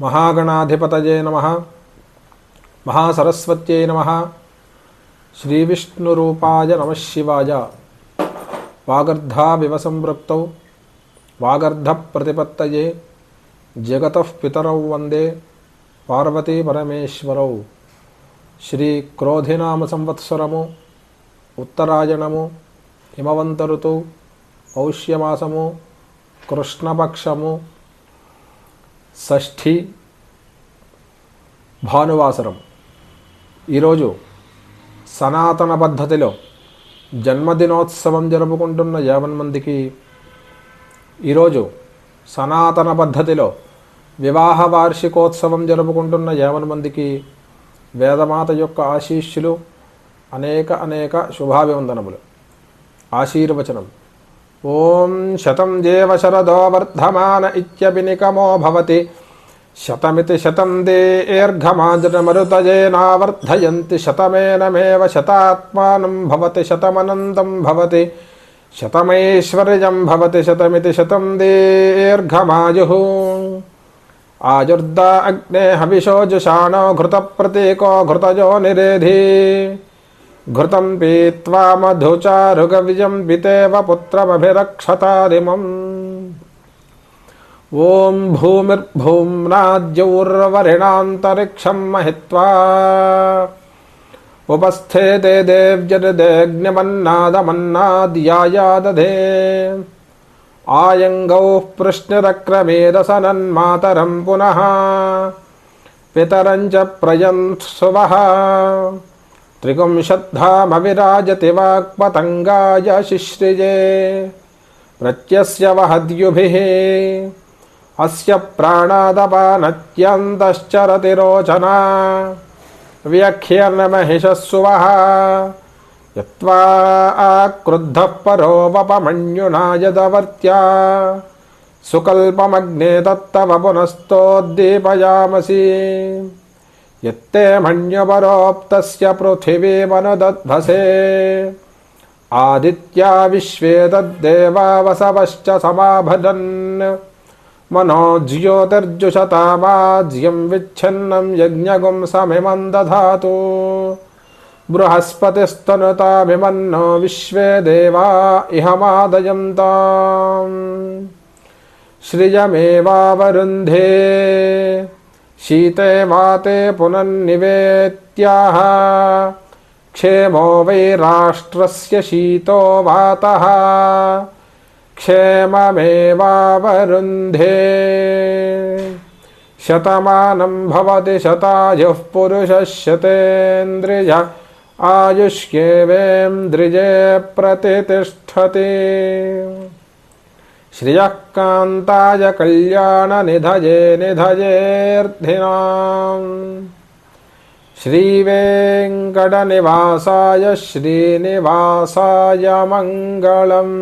మహాగణాధిపతయే నమ మహాసరస్వత్యై నమ శ్రీవిష్ణురూపాయ నమ శివాయ వాగర్ధావివ సంపృక్తౌ వాగర్ధ ప్రతిపత్తయే జగతః పితరౌ వందే పార్వతీ పరమేశ్వరౌ శ్రీ క్రోధినామ సంవత్సరము ఉత్తరాయణము హిమవంత ఋతువు పౌష్యమాసము కృష్ణపక్షము షష్ఠి భానువాసరం. ఈరోజు సనాతన పద్ధతిలో జన్మదినోత్సవం జరుపుకుంటున్న యావన్ మందికి ఈరోజు సనాతన పద్ధతిలో వివాహ వార్షికోత్సవం జరుపుకుంటున్న యావన్ మందికి వేదమాత యొక్క ఆశీస్సులు అనేక అనేక శుభాభివందనములు. ఆశీర్వచనం. ओम शतम देव शरदो वर्धमान इत्यपि निकमो भवति। शतमिति शतम दे एर्घमाजन शतं देर्घमाजनमरुतयेनावर्धयन्ति शतमेनमेव शतात्मानं भवति। शतमनन्तं भवति। शतमैश्वर्यं भवति। शतमिति शतम दे एर्घमाजुः। आजुर्दा अग्ने हविषो जुषाणो घृतप्रतीको घृतजो निरेधी। घृतं पीत्वा मधुचारुगविजं पितेव पुत्रमभिरक्षतारिमम् ॐ भूमिर्भूम्नाद्यौर्वरिणान्तरिक्षं महित्वा। उपस्थेते देव्यनिदेग्न्यमन्नादमन्नाद्याया दधे आयङ्गौः पृश्निरक्रमेदसनन्मातरं पुनः। पितरं च प्रयन्सुवः त्रिगुंशद्धामविराजति वाक्पतङ्गाय शिश्रिजे। प्रत्यस्य वहद्युभिः। अस्य प्राणादपानत्यन्तश्चरति रोचना व्यख्यर्नमहिषस्सुवः यत्त्वा आक्रुद्धः परोपमन्युना यदवर्त्या सुकल्पमग्ने तत्तव पुनस्तोद्दीपयामसि यत्ते मन्यपरोक्तस्य पृथिवीमनुदध्वसे आदित्या विश्वे तद्देवावसवश्च समाभजन् मनो ज्योतिर्जुषतामाज्यं विच्छिन्नं यज्ञगुं समिमं दधातु बृहस्पतिस्तनुतामिमन्नो विश्वे देवा इह मादयन्ताम् श्रियमेवावरुन्धे शीते वाते पुनन्निवेत्याः क्षेमो वै राष्ट्रस्य शीतो वातः। क्षेममेवावरुन्धे। शतमानं भवति शतायुः पुरुषः शतेन्द्रिय। आयुष्येवेन्द्रिये प्रतितिष्ठति श्रियः कान्ताय कल्याणनिधये निधयेऽर्थिनाम् श्रीवेङ्कटनिवासाय श्रीनिवासाय मङ्गलम्